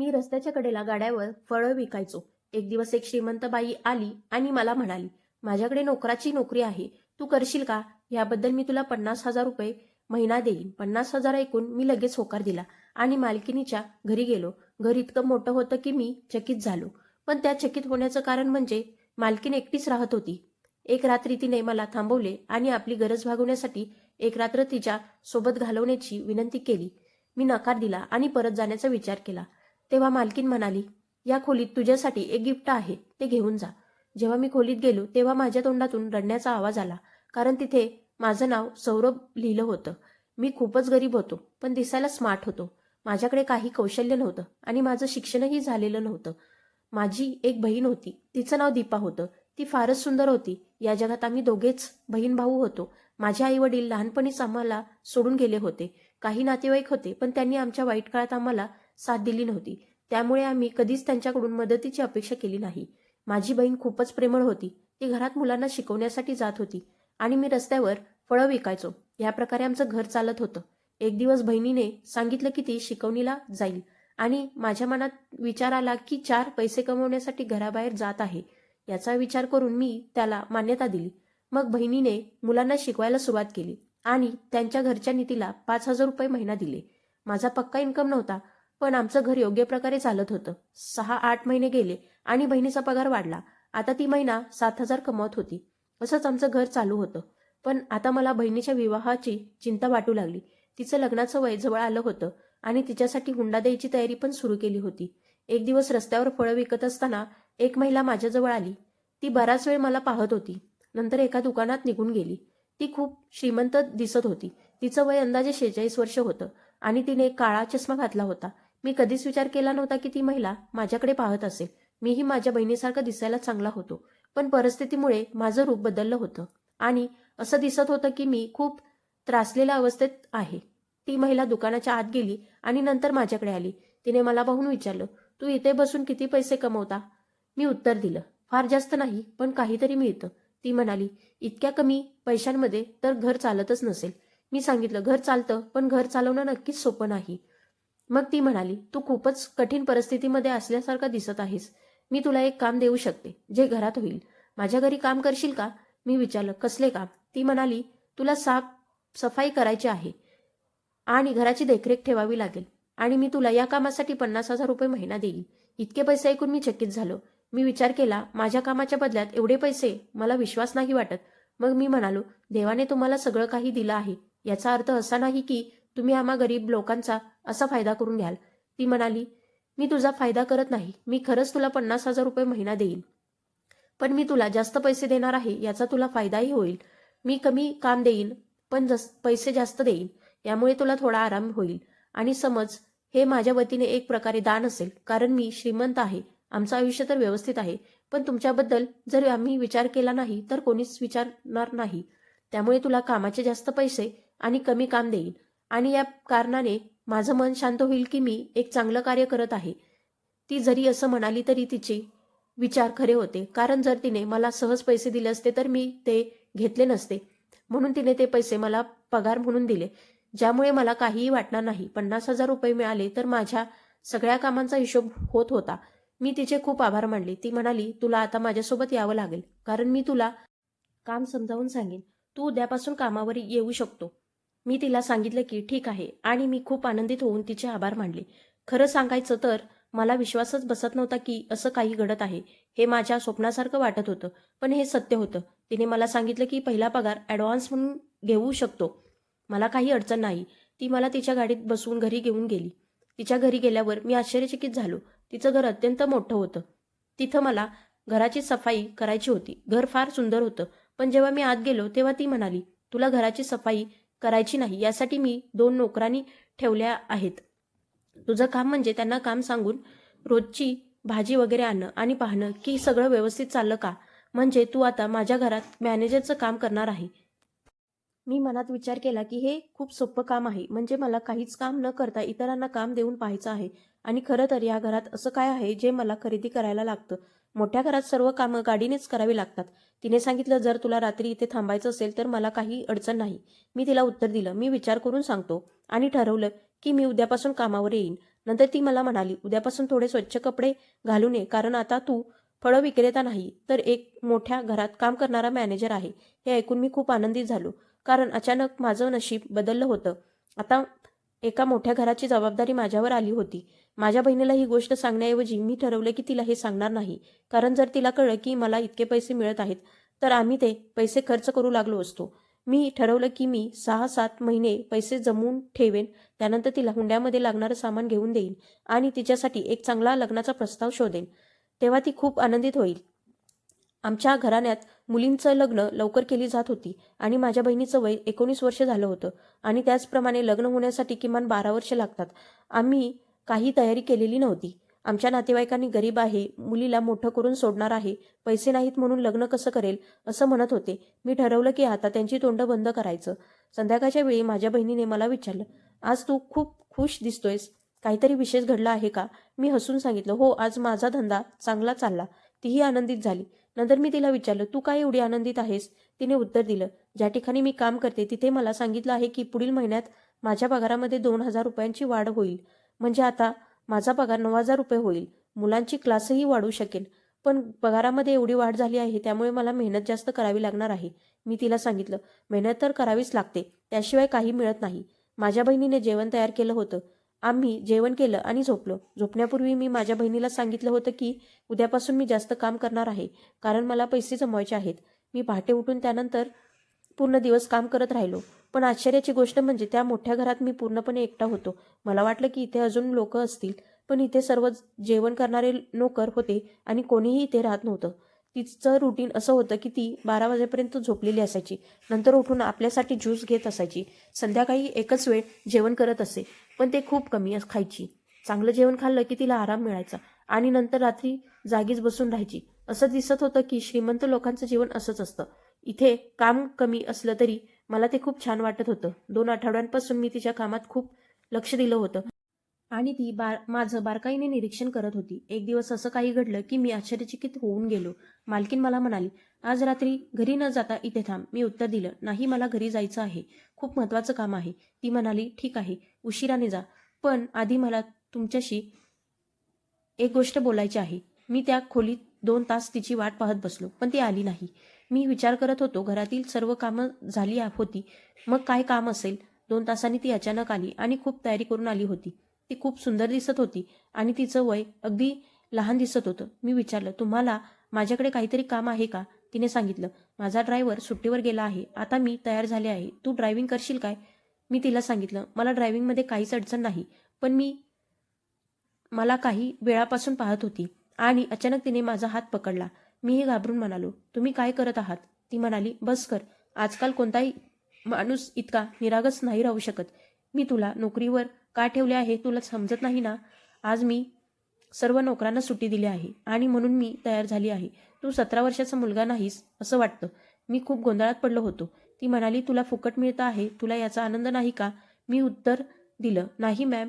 मी रस्त्याच्या कडेला गाड्यावर फळं विकायचो. एक दिवस एक श्रीमंत बाई आली आणि मला म्हणाली माझ्याकडे नोकराची नोकरी आहे. तू करशील का? याबद्दल मी तुला पन्नास हजार रुपये महिना देईन. पन्नास हजार ऐकून मी लगेच होकार दिला आणि मालकिनीच्या घरी गेलो. घर इतकं मोठं होतं की मी चकित झालो. पण त्या चकित होण्याचं कारण म्हणजे मालकीन एकटीच राहत होती. एक रात्री तिने मला थांबवले आणि आपली गरज भागवण्यासाठी एक रात्र तिच्या सोबत घालवण्याची विनंती केली. मी नकार दिला आणि परत जाण्याचा विचार केला. तेव्हा मालकीन म्हणाली या खोलीत तुझ्यासाठी एक गिफ्ट आहे ते घेऊन जा. जेव्हा मी खोलीत गेलो तेव्हा माझ्या तोंडातून रडण्याचा आवाज आला कारण तिथे माझं नाव सौरभ लिहिलं होतं. मी खूपच गरीब होतो पण दिसायला स्मार्ट होतो. माझ्याकडे काही कौशल्य नव्हतं आणि माझं शिक्षणही झालेलं नव्हतं. माझी एक बहीण होती तिचं नाव दीपा होतं. ती फारच सुंदर होती. या जगात आम्ही दोघेच बहीण भाऊ होतो. माझे आई वडील लहानपणीच आम्हाला सोडून गेले होते. काही नातेवाईक होते पण त्यांनी आमच्या वाईट काळात आम्हाला साथ दिली नव्हती. त्यामुळे आम्ही कधीच त्यांच्याकडून मदतीची अपेक्षा केली नाही. माझी बहीण खूपच प्रेमळ होती. ती घरात मुलांना शिकवण्यासाठी जात होती आणि मी रस्त्यावर फळं विकायचो. या प्रकारे आमचं घर चालत होतं. एक दिवस बहिणीने सांगितलं की ती शिकवणीला जाईल आणि माझ्या मनात विचार आला की चार पैसे कमवण्यासाठी घराबाहेर जात आहे. याचा विचार करून मी त्याला मान्यता दिली. मग बहिणीने मुलांना शिकवायला सुरुवात केली आणि त्यांच्या घरच्या तिला पाच हजार रुपये महिना दिले. माझा पक्का इन्कम नव्हता. पण आमचं घर योग्य प्रकारे चालत होतं. सहा आठ महिने गेले आणि बहिणीचा पगार वाढला. आता ती महिना सात हजार कमवत होती. असंच आमचं घर चालू होतं. पण आता मला बहिणीच्या विवाहाची चिंता वाटू लागली. तिचं लग्नाचं वय जवळ आलं होतं आणि तिच्यासाठी हुंडा द्यायची तयारी पण सुरू केली होती. एक दिवस रस्त्यावर फळं विकत असताना एक महिला माझ्याजवळ आली. ती बराच वेळ मला पाहत होती. नंतर एका दुकानात निघून गेली. ती खूप श्रीमंत दिसत होती. तिचं वय अंदाजे शेहेचाळीस वर्ष होतं आणि तिने काळा चष्मा घातला होता. मी कधीच विचार केला नव्हता की ती महिला माझ्याकडे पाहत असेल. मीही माझ्या बहिणीसारखं दिसायला चांगला होतो पण परिस्थितीमुळे माझं रूप बदललं होतं. आणि असं दिसत होतं की मी खूप त्रासलेल्या अवस्थेत आहे. ती महिला दुकानाच्या आत गेली आणि नंतर माझ्याकडे आली. तिने मला पाहून विचारलं तू इथे बसून किती पैसे कमवता? मी उत्तर दिलं फार जास्त नाही पण काहीतरी मिळतं. ती म्हणाली इतक्या कमी पैशांमध्ये तर घर चालतच नसेल. मी सांगितलं घर चालतं पण घर चालवणं नक्कीच सोपं नाही. मग ती म्हणाली तू खूपच कठीण परिस्थितीमध्ये असल्यासारखं दिसत आहेस. मी तुला एक काम देऊ शकते जे घरात होईल. माझ्या घरी काम करशील का? मी विचारलं कसले काम? ती म्हणाली तुला साफ सफाई करायची आहे आणि घराची देखरेख ठेवावी लागेल आणि मी तुला या कामासाठी पन्नास हजार रुपये महिना देईल इतके पैसे ऐकून मी चकित झालो. मी विचार केला माझ्या कामाच्या बदल्यात एवढे पैसे मला विश्वास नाही वाटत. मग मी म्हणालो देवाने तुम्हाला सगळं काही दिलं आहे. याचा अर्थ असा नाही की तुम्ही आम्हा गरीब लोकांचा असा फायदा करून घ्याल. ती म्हणाली मी तुझा फायदा करत नाही. मी खरंच तुला पन्नास हजार रुपये महिना देईन. पण मी तुला जास्त पैसे देणार आहे याचा तुला फायदाही होईल. मी कमी काम देईन पण जस पैसे जास्त देईन. यामुळे तुला थोडा आराम होईल. आणि समज हे माझ्या वतीने एक प्रकारे दान असेल कारण मी श्रीमंत आहे. आमचं आयुष्य तर व्यवस्थित आहे. पण तुमच्याबद्दल जर आम्ही विचार केला नाही तर कोणीच विचारणार नाही. त्यामुळे तुला कामाचे जास्त पैसे आणि कमी काम देईन. आणि या कारणाने माझं मन शांत होईल की मी एक चांगलं कार्य करत आहे. ती जरी असं म्हणाली तरी तिचे विचार खरे होते. कारण जर तिने मला सहज पैसे दिले असते तर मी ते घेतले नसते. म्हणून तिने ते पैसे मला पगार म्हणून दिले. ज्यामुळे मला काहीही वाटणार नाही. पन्नास हजार रुपये मिळाले तर माझ्या सगळ्या कामांचा हिशोब होत होता. मी तिचे खूप आभार मानले. ती म्हणाली तुला आता माझ्यासोबत यावं लागेल. कारण मी तुला काम समजावून सांगेन. तू उद्यापासून कामावर येऊ शकतो. मी तिला सांगितलं की ठीक आहे. आणि मी खूप आनंदित होऊन तिचे आभार मानले. खरं सांगायचं तर मला विश्वासच बसत नव्हता की असं काही घडत आहे. हे माझ्या स्वप्नासारखं वाटत होतं. पण हे सत्य होतं. तिने मला सांगितलं की पहिला पगार ॲडव्हान्स म्हणून घेऊ शकतो. मला काही अडचण नाही. ती मला तिच्या गाडीत बसवून घरी घेऊन गेली. तिच्या घरी गेल्यावर मी आश्चर्यचकित झालो. तिचं घर अत्यंत मोठं होतं. तिथं मला घराची सफाई करायची होती. घर फार सुंदर होतं. पण जेव्हा मी आत गेलो तेव्हा ती म्हणाली तुला घराची सफाई करायची नाही. यासाठी मी दोन नोकरांनी ठेवल्या आहेत. तुझं काम म्हणजे त्यांना काम सांगून रोजची भाजी वगैरे आणणं आणि पाहणं की सगळं व्यवस्थित चाललं का? म्हणजे तू आता माझ्या घरात मॅनेजरचं काम करणार आहे. मी मनात विचार केला की हे खूप सोपं काम आहे. म्हणजे मला काहीच काम न करता इतरांना काम देऊन पाहायचं आहे. आणि खरं तर या घरात असं काय आहे जे मला खरेदी करायला लागतं. मोठ्या घरात सर्व कामं गाडीनेच करावी लागतात. तिने सांगितलं जर तुला रात्री इथे थांबायचं असेल तर मला काही अडचण नाही. मी तिला उत्तर दिलं. मी विचार करून सांगतो. आणि ठरवलं की मी उद्यापासून कामावर येईन. नंतर ती मला म्हणाली उद्यापासून थोडे स्वच्छ कपडे घालून ये कारण आता तू फळं विक्रेता नाही तर एक मोठ्या घरात काम करणारा मॅनेजर आहे. हे ऐकून मी खूप आनंदित झालो. कारण अचानक माझं नशीब बदललं होतं. आता एका मोठ्या घराची जबाबदारी माझ्यावर आली होती. माझ्या बहिणीला ही गोष्ट सांगण्याऐवजी मी ठरवलं की तिला हे सांगणार नाही. कारण जर तिला कळलं की मला इतके पैसे मिळत आहेत तर आम्ही ते पैसे खर्च करू लागलो असतो. मी ठरवलं की मी सहा सात महिने पैसे जमवून ठेवेन त्यानंतर तिला हुंड्यामध्ये लागणारं सामान घेऊन देईन आणि तिच्यासाठी एक चांगला लग्नाचा प्रस्ताव शोधेन. तेव्हा ती खूप आनंदित होईल. आमच्या घराण्यात मुलींचं लग्न लवकर केली जात होती आणि माझ्या बहिणीचं वय एकोणीस वर्ष झालं होतं आणि त्याचप्रमाणे लग्न होण्यासाठी किमान बारा वर्ष लागतात. आम्ही काही तयारी केलेली नव्हती. आमच्या नातेवाईकांनी गरीब आहे मुलीला मोठं करून सोडणार आहे पैसे नाहीत म्हणून लग्न कसं करेल असं म्हणत होते. मी ठरवलं की आता त्यांची तोंड बंद करायचं. संध्याकाळच्या वेळी माझ्या बहिणीने मला विचारलं आज तू खूप खुश दिसतोयस? काहीतरी विशेष घडला आहे का? मी हसून सांगितलं हो आज माझा धंदा चांगला चालला. तीही आनंदित झाली. नंतर मी तिला विचारलं तू काय एवढी आनंदित आहेस? तिने उत्तर दिलं ज्या ठिकाणी मी काम करते तिथे मला सांगितलं आहे की पुढील महिन्यात माझ्या पगारामध्ये दोन हजार रुपयांची वाढ होईल. म्हणजे आता माझा पगार नऊ हजार रुपये होईल. मुलांची क्लासही वाढू शकेल. पण पगारामध्ये एवढी वाढ झाली आहे त्यामुळे मला मेहनत जास्त करावी लागणार आहे. मी तिला सांगितलं मेहनत तर करावीच लागते. त्याशिवाय काही मिळत नाही. माझ्या बहिणीने जेवण तयार केलं होतं. आम्ही जेवण केलं आणि झोपलो. झोपण्यापूर्वी मी माझ्या बहिणीला सांगितलं होतं की उद्यापासून मी जास्त काम करणार आहे कारण मला पैसे जमवायचे आहेत. मी पहाटे उठून त्यानंतर पूर्ण दिवस काम करत राहिलो. पण आश्चर्याची गोष्ट म्हणजे त्या मोठ्या घरात मी पूर्णपणे एकटा होतो. मला वाटलं की इथे अजून लोक असतील पण इथे सर्व जेवण करणारे नोकर होते आणि कोणीही इथे राहत नव्हतं. तिचं रुटीन असं होतं की ती बारा वाजेपर्यंत झोपलेली असायची. नंतर उठून आपल्यासाठी ज्यूस घेत असायची. संध्याकाळी एकच वेळ जेवण करत असे पण ते खूप कमी खायची. चांगलं जेवण खाल्लं की तिला आराम मिळायचा आणि नंतर रात्री जागीच बसून राहायची. असं दिसत होतं की श्रीमंत लोकांचं जीवन असंच असतं. इथे काम कमी असलं तरी मला ते खूप छान वाटत होतं. दोन आठवड्यांपासून मी तिच्या कामात खूप लक्ष दिलं होतं. आणि ती बार माझं बारकाईने निरीक्षण करत होती. एक दिवस असं काही घडलं की मी आश्चर्यचकित होऊन गेलो. मालकीन मला म्हणाली आज रात्री घरी न जाता इथे थांब. मी उत्तर दिलं नाही मला घरी जायचं आहे. खूप महत्त्वाचं काम आहे. ती म्हणाली ठीक आहे उशिराने जा. पण आधी मला तुमच्याशी एक गोष्ट बोलायची आहे. मी त्या खोलीत दोन तास तिची वाट पाहत बसलो पण ती आली नाही. मी विचार करत होतो घरातील सर्व कामं झाली होती. मग काय काम असेल? दोन तासांनी ती अचानक आली आणि खूप तयारी करून आली होती. ती खूप सुंदर दिसत होती आणि तिचं वय अगदी लहान दिसत होतं. मी विचारलं तुम्हाला माझ्याकडे काहीतरी काम आहे का? तिने सांगितलं माझा ड्रायव्हर सुट्टीवर गेला आहे. आता मी तयार झाले आहे. तू ड्रायव्हिंग करशील काय? मी तिला सांगितलं मला ड्रायव्हिंगमध्ये काहीच अडचण नाही पण मी मला काही वेळापासून पाहत होती आणि अचानक तिने माझा हात पकडला. मीही घाबरून म्हणालो तुम्ही काय करत आहात? ती म्हणाली बस कर. आजकाल कोणताही माणूस इतका निरागस नाही राहू शकत. मी तुला नोकरीवर का ठेवले आहे तुला समजत नाही ना? आज मी सर्व नोकरांना सुट्टी दिली आहे आणि म्हणून मी तयार झाली आहे. तू सतरा वर्षाचा मुलगा नाहीस असं वाटतं. मी खूप गोंधळात पडलो होतो. ती म्हणाली तुला फुकट मिळतं आहे? तुला याचा आनंद नाही का? मी उत्तर दिलं नाही मॅम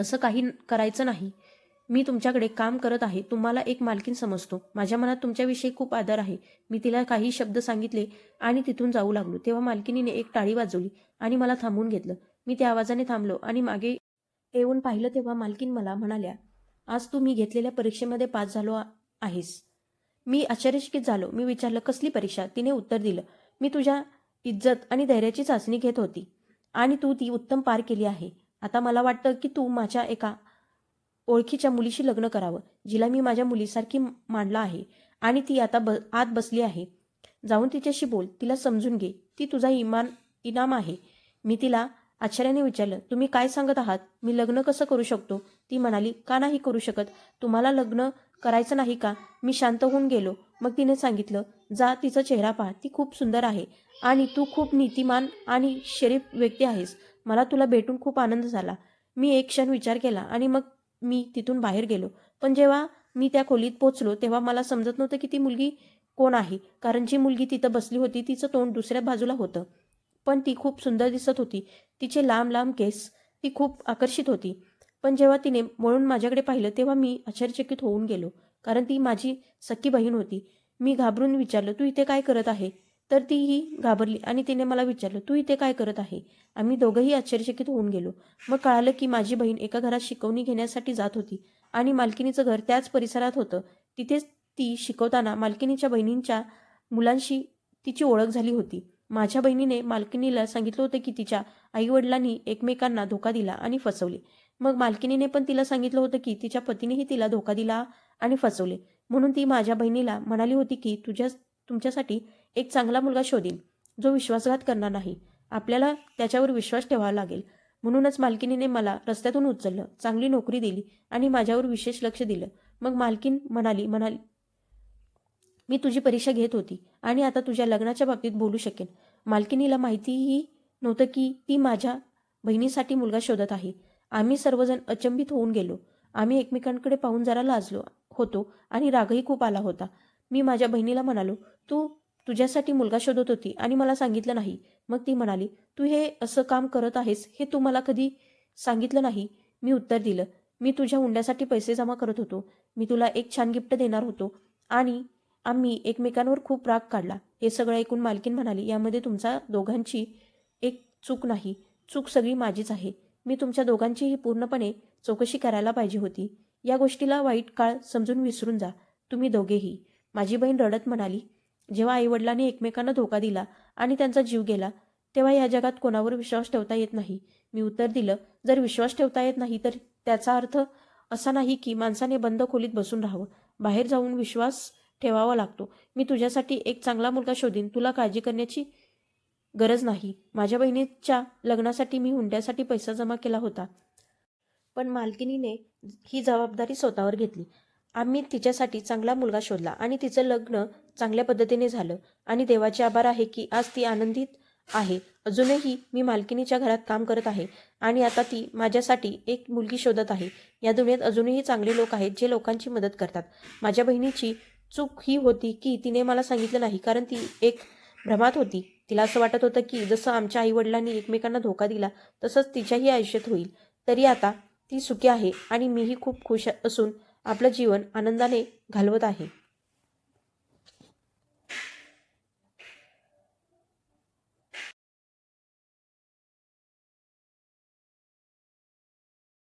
असं काही करायचं नाही. मी तुमच्याकडे काम करत आहे. तुम्हाला एक मालकीन समजतो. माझ्या मनात तुमच्याविषयी खूप आदर आहे. मी तिला काही शब्द सांगितले आणि तिथून जाऊ लागलो. तेव्हा मालकिनीने एक टाळी वाजवली आणि मला थांबून घेतलं. मी त्या आवाजाने थांबलो आणि मागे येऊन पाहिलं तेव्हा मालकीन मला म्हणाल्या आज तू मी घेतलेल्या परीक्षेमध्ये पास झालो आहेस. मी आश्चर्यचकित झालो. मी विचारलं कसली परीक्षा? तिने उत्तर दिलं मी तुझ्या इज्जत आणि धैर्याची चाचणी घेत होती आणि तू ती उत्तम पार केली आहे. आता मला वाटतं की तू माझ्या एका ओळखीच्या मुलीशी लग्न करावं जिला मी माझ्या मुलीसारखी मांडला आहे आणि ती आता ब आत बसली आहे. जाऊन तिच्याशी बोल. तिला समजून घे. ती तुझा इमान इनाम आहे. मी तिला आश्चर्याने विचारलं तुम्ही काय सांगत आहात? मी लग्न कसं करू शकतो? ती म्हणाली का नाही करू शकत? तुम्हाला लग्न करायचं नाही का? मी शांत होऊन गेलो. मग तिने सांगितलं जा तिचा चेहरा पहा. ती खूप सुंदर आहे आणि तू खूप नीतिमान आणि शरीफ व्यक्ती आहेस. मला तुला भेटून खूप आनंद झाला. मी एक क्षण विचार केला आणि मग मी तिथून बाहेर गेलो. पण जेव्हा मी त्या खोलीत पोचलो तेव्हा मला समजत नव्हतं की ती मुलगी कोण आहे. कारण जी मुलगी तिथं बसली होती तिचं तोंड दुसऱ्या बाजूला होतं. पण ती खूप सुंदर दिसत होती. तिचे लांब लांब केस ती खूप आकर्षित होती. पण जेव्हा तिने वळून माझ्याकडे पाहिलं तेव्हा मी आश्चर्यचकित होऊन गेलो. कारण ती माझी सख्खी बहीण होती. मी घाबरून विचारलं तू इथे काय करत आहे? तर तीही घाबरली आणि तिने मला विचारलं तू इथे काय करत आहे? आम्ही दोघंही आश्चर्यचकित होऊन गेलो. मग कळालं की माझी बहीण एका घरात शिकवणी घेण्यासाठी जात होती आणि मालकिनीचं घर त्याच परिसरात होतं. तिथेच ती शिकवताना मालकिनीच्या बहिणींच्या मुलांशी तिची ओळख झाली होती. माझ्या बहिणीने मालकिनीला सांगितलं होतं की तिच्या आईवडिलांनी एकमेकांना धोका दिला आणि फसवले. मग मालकिनीने पण तिला सांगितलं होतं की तिच्या पतीनेही तिला धोका दिला आणि फसवले. म्हणून ती माझ्या बहिणीला म्हणाली होती की तुझ्या तुमच्यासाठी एक चांगला मुलगा शोधीन जो विश्वासघात करणार नाही. आपल्याला त्याच्यावर विश्वास ठेवावा लागेल. म्हणूनच मालकिनीने मला रस्त्यातून उचललं चांगली नोकरी दिली आणि माझ्यावर विशेष लक्ष दिलं. मग मालकीन म्हणाली म्हणाली मी तुझी परीक्षा घेत होती आणि आता तुझ्या लग्नाच्या बाबतीत बोलू शकेन. मालकिनीला माहितीही नव्हतं की ती माझ्या बहिणीसाठी मुलगा शोधत आहे. आम्ही सर्वजण अचंबित होऊन गेलो. आम्ही एकमेकांकडे पाहून जरा लाजलो होतो आणि रागही खूप आला होता. मी माझ्या बहिणीला म्हणालो तू तुझ्यासाठी मुलगा शोधत होती आणि मला सांगितलं नाही. मग ती म्हणाली तू हे असं काम करत आहेस हे तू मला कधी सांगितलं नाही? मी उत्तर दिलं मी तुझ्या हुंड्यासाठी पैसे जमा करत होतो. मी तुला एक छान गिफ्ट देणार होतो आणि आम्ही एकमेकांवर खूप राग काढला. हे सगळं ऐकून मालकीन म्हणाली यामध्ये तुमचा दोघांची एक चूक नाही. चूक सगळी माझीच आहे. मी तुमच्या दोघांचीही पूर्णपणे चौकशी करायला पाहिजे होती. या गोष्टीला वाईट काळ समजून विसरून जा. तुम्ही दोघेही. माझी बहीण रडत म्हणाली जेव्हा आईवडिलांनी एकमेकांना धोका दिला आणि त्यांचा जीव गेला तेव्हा या जगात कोणावर विश्वास ठेवता येत नाही. मी उत्तर दिलं जर विश्वास ठेवता येत नाही तर त्याचा अर्थ असा नाही की माणसाने बंद खोलीत बसून राहावं. बाहेर जाऊन विश्वास ठेवावा लागतो. मी तुझ्यासाठी एक चांगला मुलगा शोधीन. तुला काळजी करण्याची गरज नाही. माझ्या बहिणीच्या लग्नासाठी मी हुंड्यासाठी पैसा जमा केला होता. पण मालकिनीने ही जबाबदारी स्वतःवर घेतली. आम्ही तिच्यासाठी चांगला मुलगा शोधला आणि तिचं लग्न चांगल्या पद्धतीने झालं. आणि देवाचे आभार आहे की आज ती आनंदित आहे. अजूनही मी मालकिनीच्या घरात काम करत आहे आणि आता ती माझ्यासाठी एक मुलगी शोधत आहे. या दुनियेत अजूनही चांगले लोक आहेत जे लोकांची मदत करतात. माझ्या बहिणीची चूक ही होती की तिने मला सांगितलं नाही कारण ती एक भ्रमात होती. तिला असं वाटत होतं की जसं आमच्या आईवडिलांनी एकमेकांना धोका दिला तसंच तिच्याही आयुष्यात होईल. तरी आता ती सुखी आहे आणि मीही खूप खुश असून आपलं जीवन आनंदाने घालवत आहे.